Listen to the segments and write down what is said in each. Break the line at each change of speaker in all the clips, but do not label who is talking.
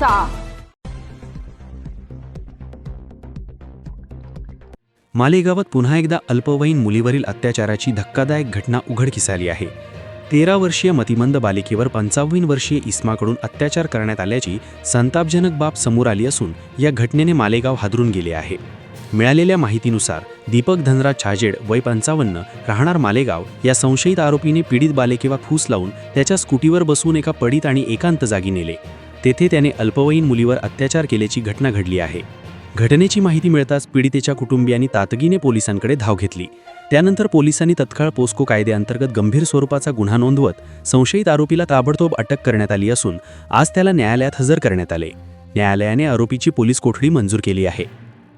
करायचा
मालेगावात पुन्हा एकदा अल्पवयीन मुलीवरील अत्याचाराची धक्कादायक घटना उघडकीस आली आहे. तेरा वर्षीय मतिमंद बालिकेवर पंचावन्न वर्षीय इस्माकडून अत्याचार करण्यात आल्याची संतापजनक बाब समोर आली असून या घटनेने मालेगाव हादरून गेले आहे. मिळालेल्या माहितीनुसार दीपक धनराज छाजेड वय पंचावन्न राहणार मालेगाव या संशयित आरोपीने पीडित बालिकेवर फूस लावून त्याच्या स्कूटीवर बसवून एका पडीत आणि एकांत जागी नेले. तेथे त्याने अल्पवयीन मुलीवर अत्याचार केल्याची घटना घडली आहे. घटनेची माहिती मिळताच पीडितेच्या कुटुंबियांनी तातगीने पोलिसांकडे धाव घेतली. त्यानंतर पोलिसांनी तत्काळ पोस्को कायद्याअंतर्गत गंभीर स्वरूपाचा गुन्हा नोंदवत संशयित आरोपीला ताबडतोब अटक करण्यात आली असून आज त्याला न्यायालयात हजर करण्यात आले. न्यायालयाने आरोपीची पोलीस कोठडी मंजूर केली आहे.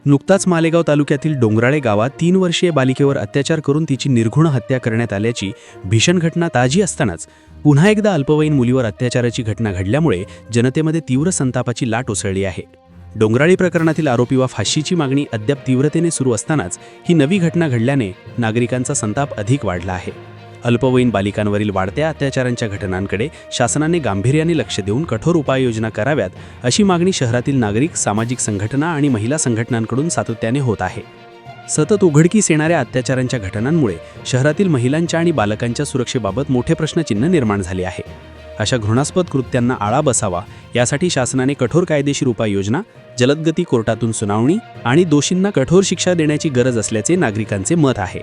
नुकताच मालेगाव तालुक्यातील डोंगराळे गावात तीन वर्षीय बालिकेवर अत्याचार करून तिची निर्घुण हत्या करण्यात आल्याची भीषण घटना ताजी असतानाच पुन्हा एकदा अल्पवयीन मुलीवर अत्याचाराची घटना घडल्यामुळे जनतेमध्ये तीव्र संतापाची लाट उसळली आहे. डोंगराळी प्रकरणातील आरोपी वा फाशीची मागणी अद्याप तीव्रतेने सुरू असतानाच ही नवी घटना घडल्याने नागरिकांचा संताप अधिक वाढला आहे. अल्पवयीन बालिकांवरील वाढत्या अत्याचारांच्या घटनांकडे शासनाने गांभीर्याने लक्ष देऊन कठोर उपाययोजना कराव्यात अशी मागणी शहरातील नागरिक सामाजिक संघटना आणि महिला संघटनांकडून सातत्याने होत आहे. सतत उघडकीस येणाऱ्या अत्याचारांच्या घटनांमुळे शहरातील महिलांच्या आणि बालकांच्या सुरक्षेबाबत मोठे प्रश्नचिन्ह निर्माण झाले आहे. अशा घृणास्पद कृत्यांना आळा बसावा यासाठी शासनाने कठोर कायदेशीर उपाययोजना जलदगती कोर्टातून सुनावणी आणि दोषींना कठोर शिक्षा देण्याची गरज असल्याचे नागरिकांचे मत आहे.